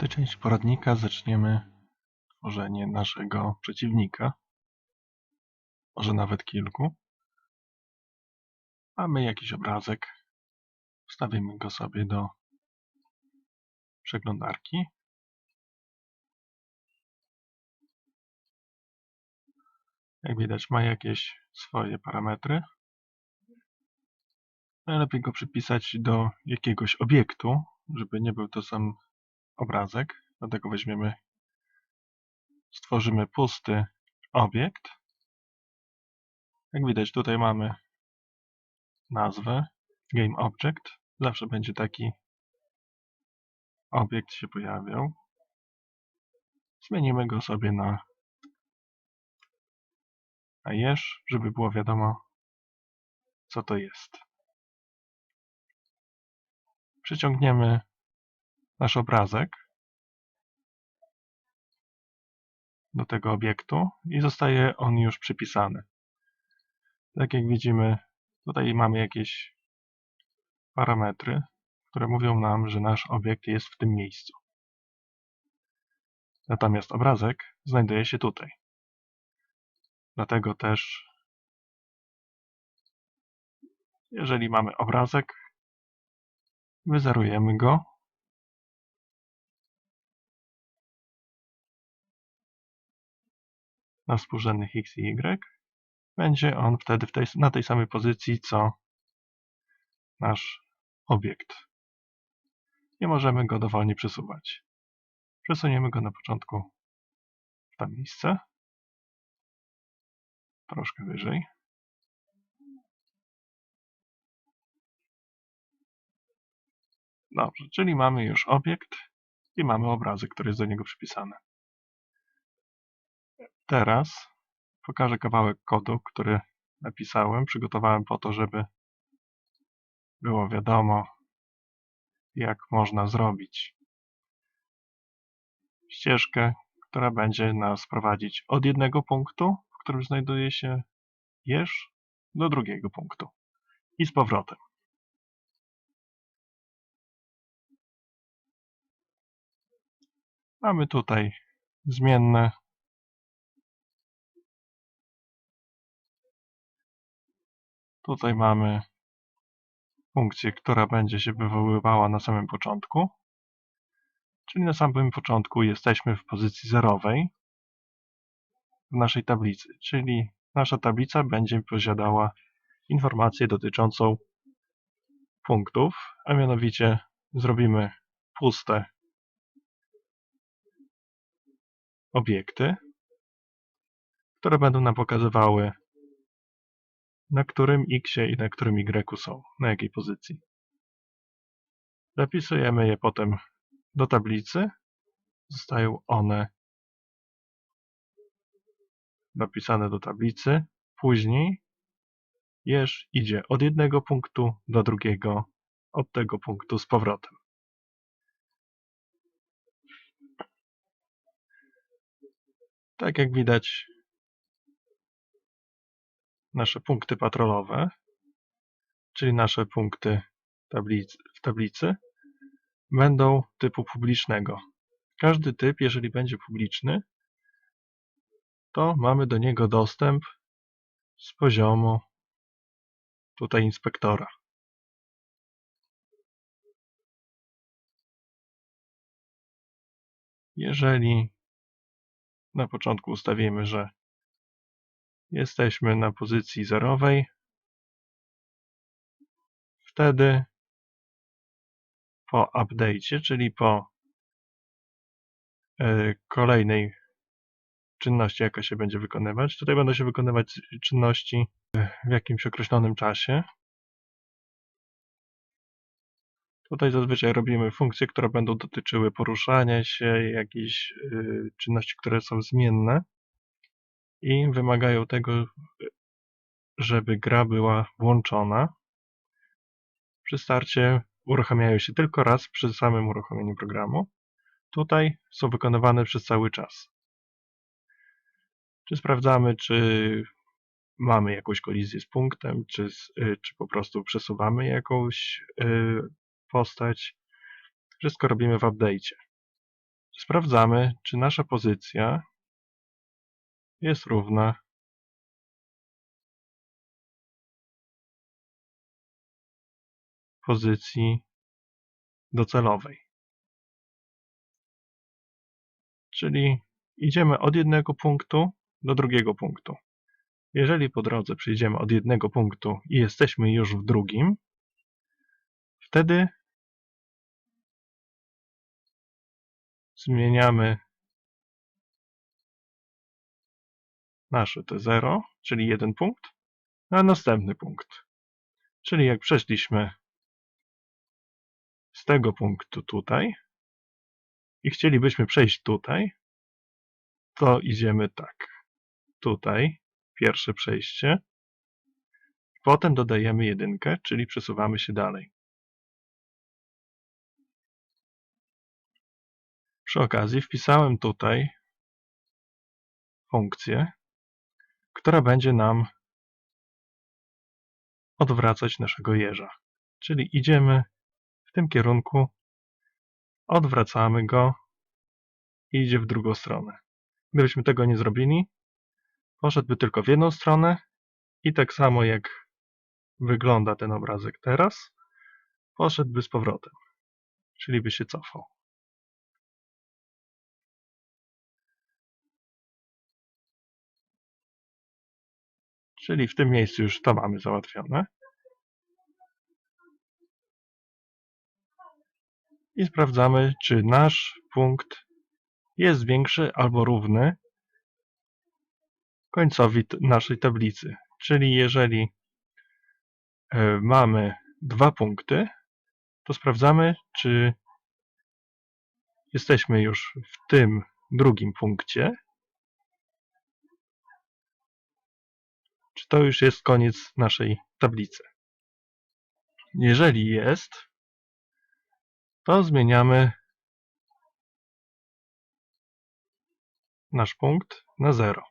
tej części poradnika zaczniemy tworzenie naszego przeciwnika, może nawet kilku. Mamy jakiś obrazek, wstawimy go sobie do przeglądarki. Jak widać ma jakieś swoje parametry. Najlepiej go przypisać do jakiegoś obiektu, żeby nie był to sam obrazek. Dlatego weźmiemy, stworzymy pusty obiekt. Jak widać tutaj mamy nazwę GameObject. Zawsze będzie taki obiekt się pojawiał. Zmienimy go sobie na, jeż, żeby było wiadomo co to jest. Przyciągniemy nasz obrazek do tego obiektu i zostaje on już przypisany. Tak jak widzimy, tutaj mamy jakieś parametry, które mówią nam, że nasz obiekt jest w tym miejscu. Natomiast obrazek znajduje się tutaj. Dlatego też, jeżeli mamy obrazek, wyzerujemy go na współrzędnych x i y, będzie on wtedy tej, na tej samej pozycji, co nasz obiekt. Nie możemy go dowolnie przesuwać. Przesuniemy go na początku w to miejsce. Troszkę wyżej. Dobrze, czyli mamy już obiekt i mamy obrazek, który jest do niego przypisany. Teraz pokażę kawałek kodu, który napisałem. Przygotowałem po to, żeby było wiadomo, jak można zrobić ścieżkę, która będzie nas prowadzić od jednego punktu, w którym znajduje się jeż, do drugiego punktu i z powrotem. Mamy tutaj zmienne Tutaj mamy funkcję, która będzie się wywoływała na samym początku. Czyli na samym początku jesteśmy w pozycji zerowej w naszej tablicy. Czyli nasza tablica będzie posiadała informację dotyczącą punktów, a mianowicie zrobimy puste obiekty, które będą nam pokazywały na którym x i na którym y są, na jakiej pozycji. Zapisujemy je potem do tablicy. Zostają one dopisane do tablicy. Później jeż idzie od jednego punktu do drugiego, od tego punktu z powrotem. Tak jak widać, nasze punkty patrolowe, czyli nasze punkty tablicy, w tablicy, będą typu publicznego. Każdy typ, jeżeli będzie publiczny, to mamy do niego dostęp z poziomu tutaj inspektora. Jeżeli na początku ustawimy, że Jesteśmy na pozycji zerowej. Wtedy po update'cie, czyli po e, kolejnej czynności, jaka się będzie wykonywać. Tutaj będą się wykonywać czynności w jakimś określonym czasie. Tutaj zazwyczaj robimy funkcje, które będą dotyczyły poruszania się, jakichś y, czynności, które są zmienne i wymagają tego, żeby gra była włączona. Przy starcie uruchamiają się tylko raz przy samym uruchomieniu programu. Tutaj są wykonywane przez cały czas. Czy sprawdzamy, czy mamy jakąś kolizję z punktem, czy, y, czy po prostu przesuwamy jakąś y, postać. Wszystko robimy w update'cie. sprawdzamy, czy nasza pozycja jest równa pozycji docelowej. Czyli idziemy od jednego punktu do drugiego punktu. Jeżeli po drodze przyjdziemy od jednego punktu i jesteśmy już w drugim, wtedy zmieniamy nasze T0, czyli jeden punkt, na następny punkt. Czyli jak przeszliśmy z tego punktu tutaj i chcielibyśmy przejść tutaj, to idziemy tak. Tutaj pierwsze przejście. Potem dodajemy jedynkę, czyli przesuwamy się dalej. Przy okazji wpisałem tutaj funkcję, która będzie nam odwracać naszego jeża. Czyli idziemy w tym kierunku, odwracamy go i idzie w drugą stronę. Gdybyśmy tego nie zrobili, poszedłby tylko w jedną stronę i tak samo jak wygląda ten obrazek teraz, poszedłby z powrotem, czyli by się cofał. Czyli w tym miejscu już to mamy załatwione. I sprawdzamy, czy nasz punkt jest większy albo równy końcowi naszej tablicy. Czyli jeżeli e, mamy dwa punkty, to sprawdzamy, czy jesteśmy już w tym drugim punkcie, to już jest koniec naszej tablicy. Jeżeli jest, to zmieniamy nasz punkt na 0.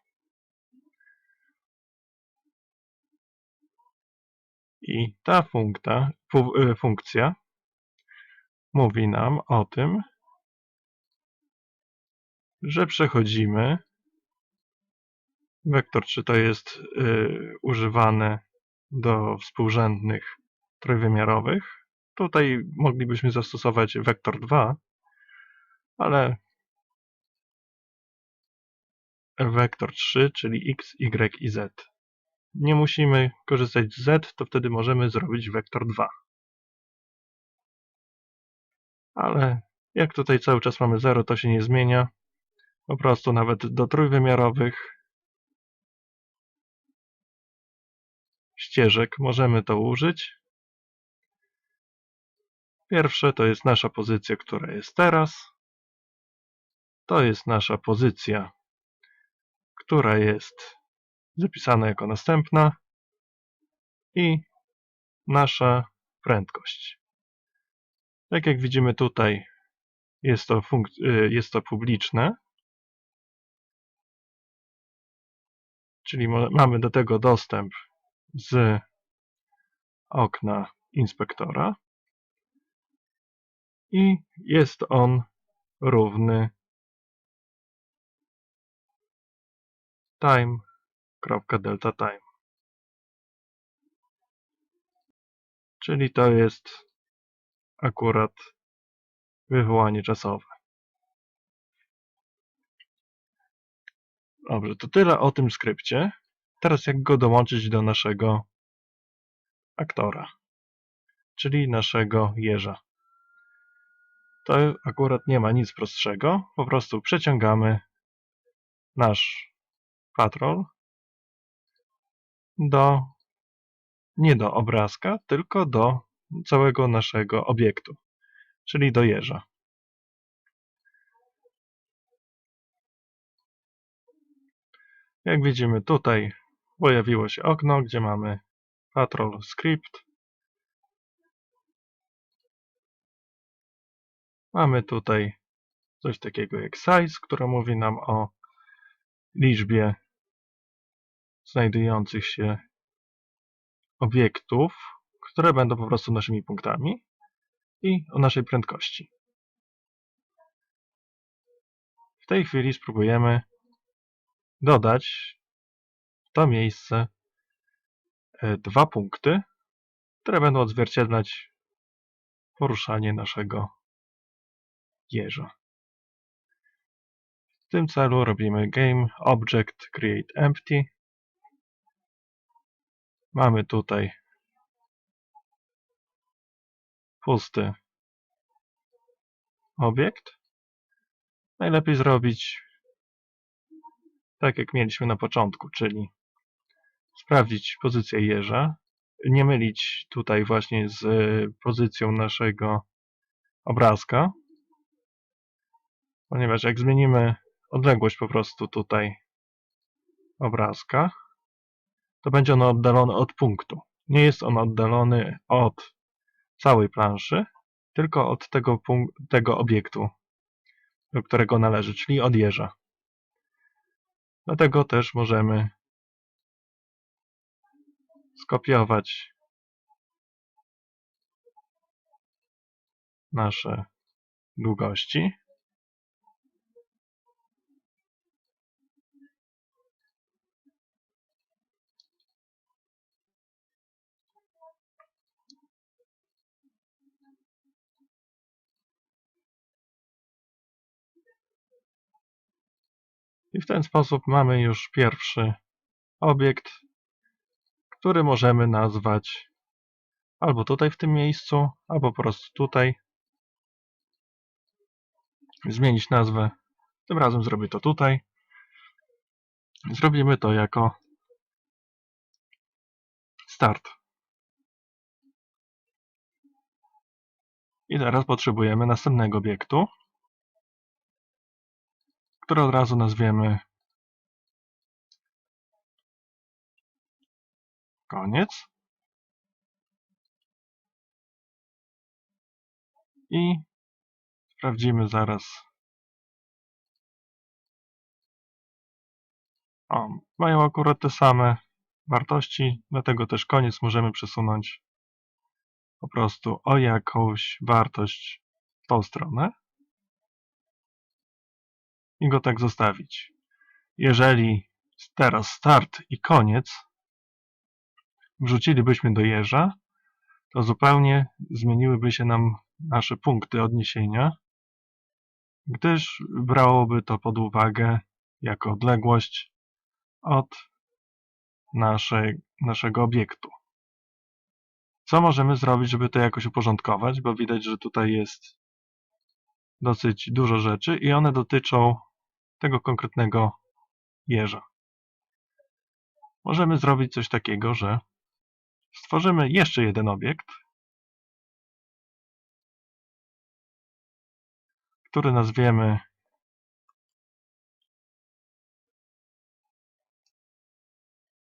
I ta funkta, fu- y, funkcja mówi nam o tym, że przechodzimy wektor, czy to jest y, używane do współrzędnych trójwymiarowych. Tutaj moglibyśmy zastosować wektor 2, ale wektor 3, czyli x, y i z. Nie musimy korzystać z z, to wtedy możemy zrobić wektor 2. Ale jak tutaj cały czas mamy 0, to się nie zmienia. Po prostu nawet do trójwymiarowych ścieżek możemy to użyć. Pierwsze to jest nasza pozycja, która jest teraz. To jest nasza pozycja, która jest zapisana jako następna i nasza prędkość. Tak jak widzimy tutaj jest to, y, jest to publiczne, czyli mamy do tego dostęp z okna inspektora i jest on równy time.delta time. Czyli to jest akurat wywołanie czasowe. Dobrze, to tyle o tym skrypcie. Teraz jak go dołączyć do naszego aktora, czyli naszego jeża. To akurat nie ma nic prostszego. Po prostu przeciągamy nasz patrol do nie do obrazka, tylko do całego naszego obiektu, czyli do jeża. Jak widzimy tutaj pojawiło się okno, gdzie mamy patrol script. Mamy tutaj coś takiego jak size, które mówi nam o liczbie znajdujących się obiektów, które będą po prostu naszymi punktami i o naszej prędkości. tej chwili spróbujemy dodać w to miejsce e, dwa punkty, które będą odzwierciedlać poruszanie naszego jeża. W tym celu robimy game object create empty. Mamy tutaj pusty obiekt. Najlepiej zrobić tak jak mieliśmy na początku, czyli sprawdzić pozycję jeża, nie mylić tutaj właśnie z pozycją naszego obrazka, ponieważ jak zmienimy odległość po prostu tutaj obrazka, to będzie on oddalony od punktu. Nie jest on oddalony od całej planszy, tylko od tego, tego obiektu, do którego należy, czyli od jeża. Dlatego też możemy skopiować nasze długości. I w ten sposób mamy już pierwszy obiekt, który możemy nazwać albo tutaj w tym miejscu, albo po prostu tutaj. Zmienić nazwę. Tym razem zrobię to tutaj. Zrobimy to jako start. I teraz potrzebujemy następnego obiektu które od razu nazwiemy koniec. I sprawdzimy zaraz. O, mają akurat te same wartości, dlatego też koniec możemy przesunąć po prostu o jakąś wartość w tą stronę i go tak zostawić. Jeżeli teraz start i koniec wrzucilibyśmy do jeża, to zupełnie zmieniłyby się nam nasze punkty odniesienia, gdyż brałoby to pod uwagę jako odległość od naszej, naszego obiektu. Co możemy zrobić, żeby to jakoś uporządkować? Bo widać, że tutaj jest dosyć dużo rzeczy i one dotyczą tego konkretnego jeża. Możemy zrobić coś takiego, że stworzymy jeszcze jeden obiekt, który nazwiemy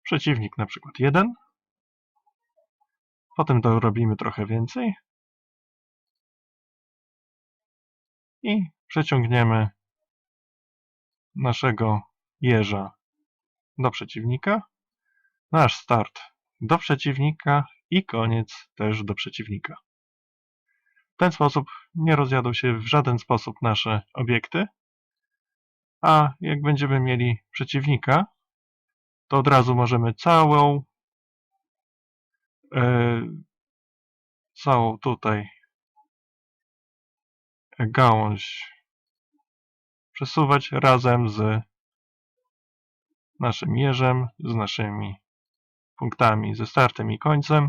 przeciwnik na przykład 1. Potem dorobimy trochę więcej i przeciągniemy naszego jeża do przeciwnika, nasz start do przeciwnika i koniec też do przeciwnika. W ten sposób nie rozjadą się w żaden sposób nasze obiekty, a jak będziemy mieli przeciwnika, to od razu możemy całą yy, całą tutaj gałąź przesuwać razem z naszym jeżem, z naszymi punktami, ze startem i końcem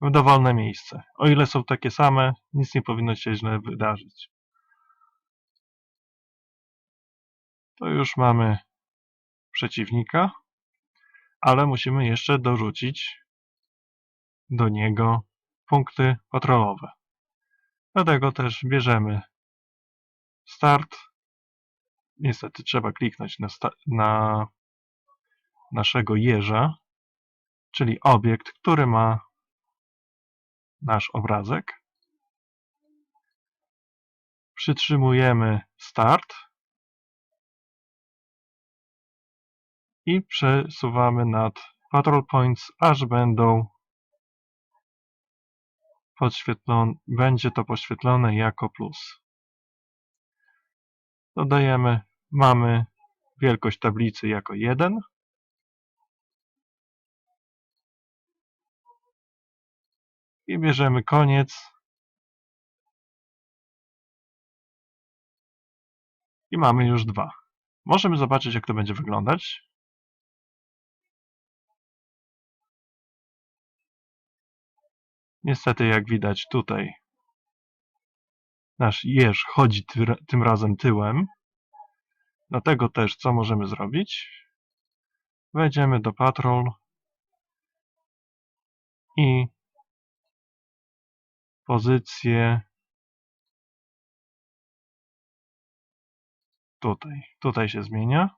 w dowolne miejsce. O ile są takie same, nic nie powinno się źle wydarzyć. To już mamy przeciwnika, ale musimy jeszcze dorzucić do niego punkty patrolowe. Dlatego też bierzemy start niestety trzeba kliknąć na, na naszego jeża, czyli obiekt, który ma nasz obrazek. Przytrzymujemy start i przesuwamy nad patrol points, aż będą podświetlone, będzie to poświetlone jako plus. Dodajemy mamy wielkość tablicy jako 1. I bierzemy koniec. I mamy już dwa. Możemy zobaczyć, jak to będzie wyglądać. Niestety, jak widać tutaj, nasz jeż chodzi tym razem tyłem. Dlatego też, co możemy zrobić? Wejdziemy do Patrol i pozycję tutaj. Tutaj się zmienia.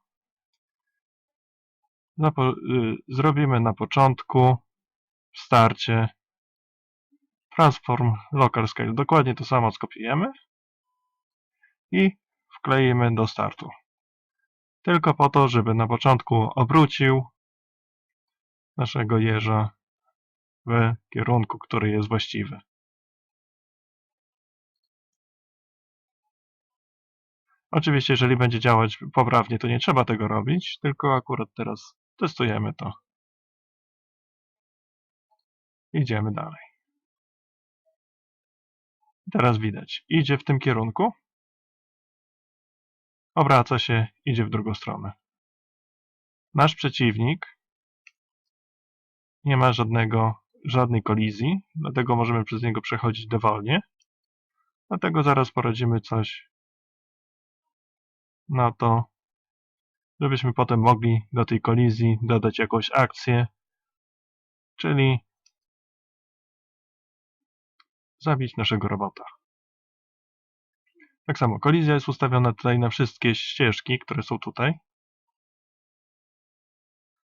Y, zrobimy na początku w starcie transform local scale. Dokładnie to samo skopiujemy i wkleimy do startu. Tylko po to, żeby na początku obrócił naszego jeża w kierunku, który jest właściwy. Oczywiście, jeżeli będzie działać poprawnie, to nie trzeba tego robić, tylko akurat teraz testujemy to. Idziemy dalej. Teraz widać, idzie w tym kierunku, obraca się, idzie w drugą stronę. Nasz przeciwnik nie ma żadnego, żadnej kolizji, dlatego możemy przez niego przechodzić dowolnie. Dlatego zaraz poradzimy coś na to, żebyśmy potem mogli do tej kolizji dodać jakąś akcję, czyli zabić naszego robota. Tak samo, kolizja jest ustawiona tutaj na wszystkie ścieżki, które są tutaj.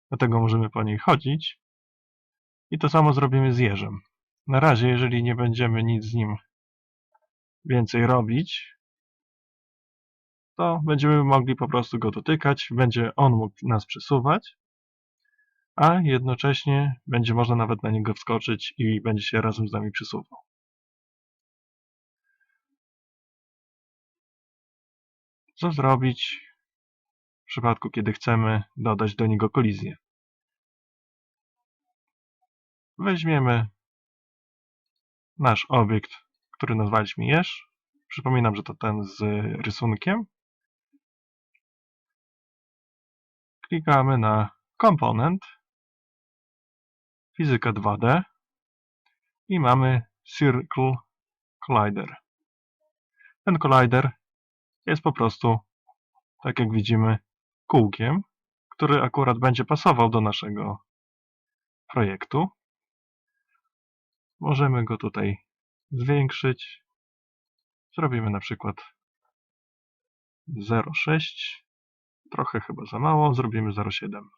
Dlatego możemy po niej chodzić. I to samo zrobimy z jeżem. Na razie, jeżeli nie będziemy nic z nim więcej robić, to będziemy mogli po prostu go dotykać, będzie on mógł nas przesuwać, a jednocześnie będzie można nawet na niego wskoczyć i będzie się razem z nami przesuwał. Co zrobić w przypadku, kiedy chcemy dodać do niego kolizję? Weźmiemy nasz obiekt, który nazwaliśmy jeż. Przypominam, że to ten z rysunkiem. Klikamy na komponent, fizyka 2D i mamy Circle Collider. Ten collider jest po prostu, tak jak widzimy, kółkiem, który akurat będzie pasował do naszego projektu. Możemy go tutaj zwiększyć. Zrobimy na przykład 0,6 Trochę chyba za mało, zrobimy 0,7.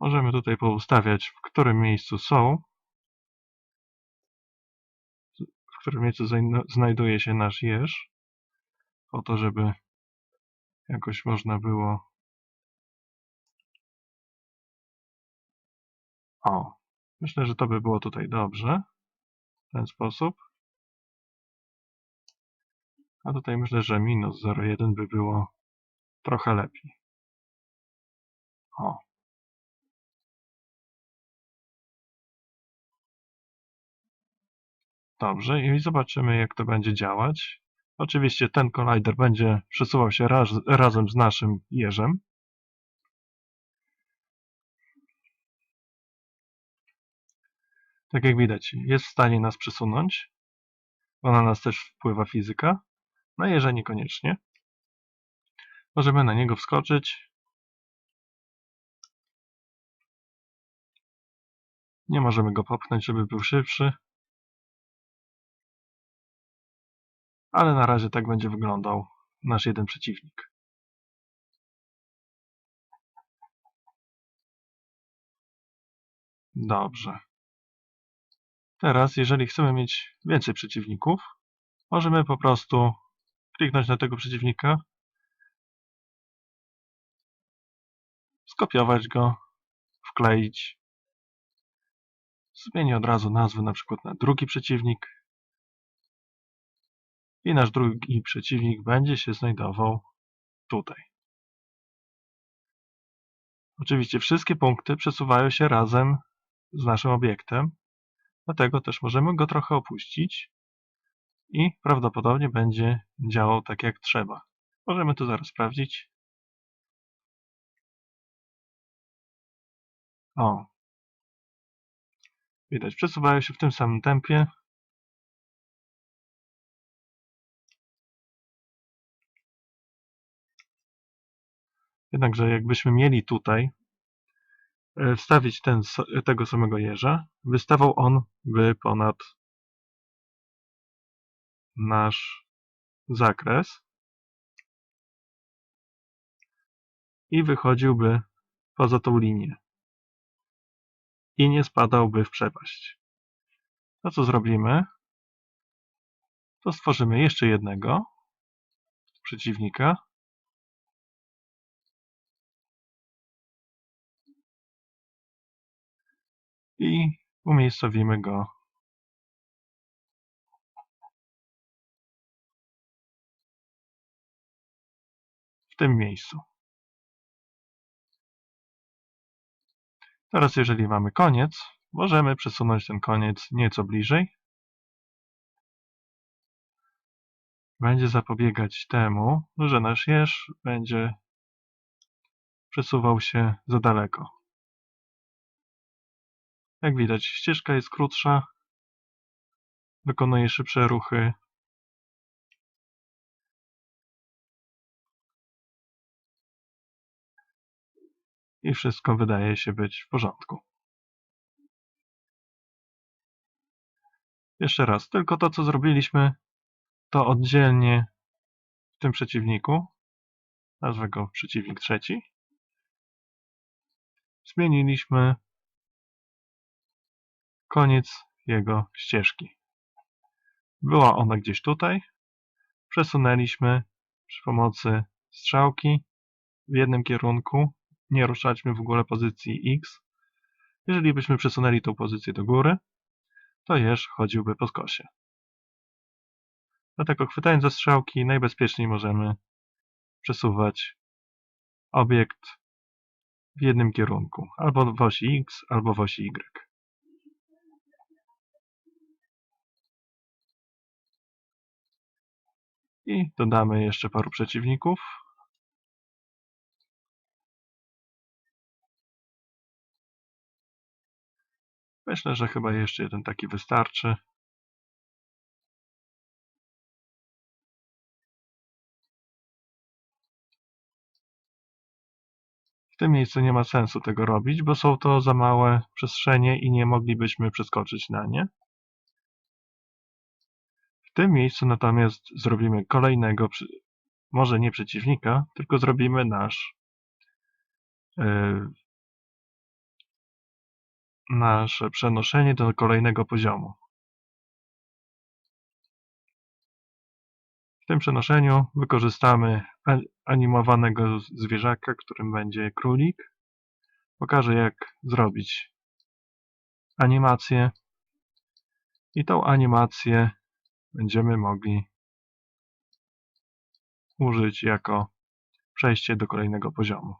Możemy tutaj poustawiać, w którym miejscu są, w którym miejscu znajduje się nasz jeż, po to, żeby jakoś można było o, myślę, że to by było tutaj dobrze ten sposób. A tutaj myślę, że minus 0,1 by było trochę lepiej. O. Dobrze, i zobaczymy jak to będzie działać. Oczywiście ten kollider będzie przesuwał się raz, razem z naszym jeżem. Tak jak widać, jest w stanie nas przesunąć, bo na nas też wpływa fizyka, na jeża niekoniecznie. Możemy na niego wskoczyć. Nie możemy go popchnąć, żeby był szybszy. Ale na razie tak będzie wyglądał nasz jeden przeciwnik. Dobrze. Teraz, jeżeli chcemy mieć więcej przeciwników, możemy po prostu kliknąć na tego przeciwnika, skopiować go, wkleić, zmienię od razu nazwę na przykład na drugi przeciwnik i nasz drugi przeciwnik będzie się znajdował tutaj. Oczywiście wszystkie punkty przesuwają się razem z naszym obiektem, dlatego też możemy go trochę opuścić i prawdopodobnie będzie działał tak jak trzeba. Możemy to zaraz sprawdzić. O. Widać, przesuwają się w tym samym tempie. Jednakże jakbyśmy mieli tutaj wstawić ten, tego samego jeża, wystawał on by ponad nasz zakres. I wychodziłby poza tą linię. I nie spadałby w przepaść. To co zrobimy, to stworzymy jeszcze jednego przeciwnika i umiejscowimy go w tym miejscu. Teraz jeżeli mamy koniec, możemy przesunąć ten koniec nieco bliżej. Będzie zapobiegać temu, że nasz jeż będzie przesuwał się za daleko. Jak widać, ścieżka jest krótsza, wykonuje szybsze ruchy. I wszystko wydaje się być w porządku. Jeszcze raz, tylko to co zrobiliśmy, to oddzielnie w tym przeciwniku, nazwę go przeciwnik trzeci, zmieniliśmy koniec jego ścieżki. Była ona gdzieś tutaj. Przesunęliśmy przy pomocy strzałki w jednym kierunku. Nie ruszaliśmy w ogóle pozycji X. Jeżeli byśmy przesunęli tą pozycję do góry, to jeż chodziłby po skosie. Dlatego chwytając za strzałki najbezpieczniej możemy przesuwać obiekt w jednym kierunku, albo w osi X, albo w osi Y. I dodamy jeszcze paru przeciwników. Myślę, że chyba jeszcze jeden taki wystarczy. W tym miejscu nie ma sensu tego robić, bo są to za małe przestrzenie i nie moglibyśmy przeskoczyć na nie. Tym miejscu natomiast zrobimy kolejnego, może nie przeciwnika, tylko zrobimy nasz yy, nasze przenoszenie do kolejnego poziomu. W tym przenoszeniu wykorzystamy animowanego zwierzaka, którym będzie królik. Pokażę jak zrobić animację i tą animację będziemy mogli użyć jako przejście do kolejnego poziomu.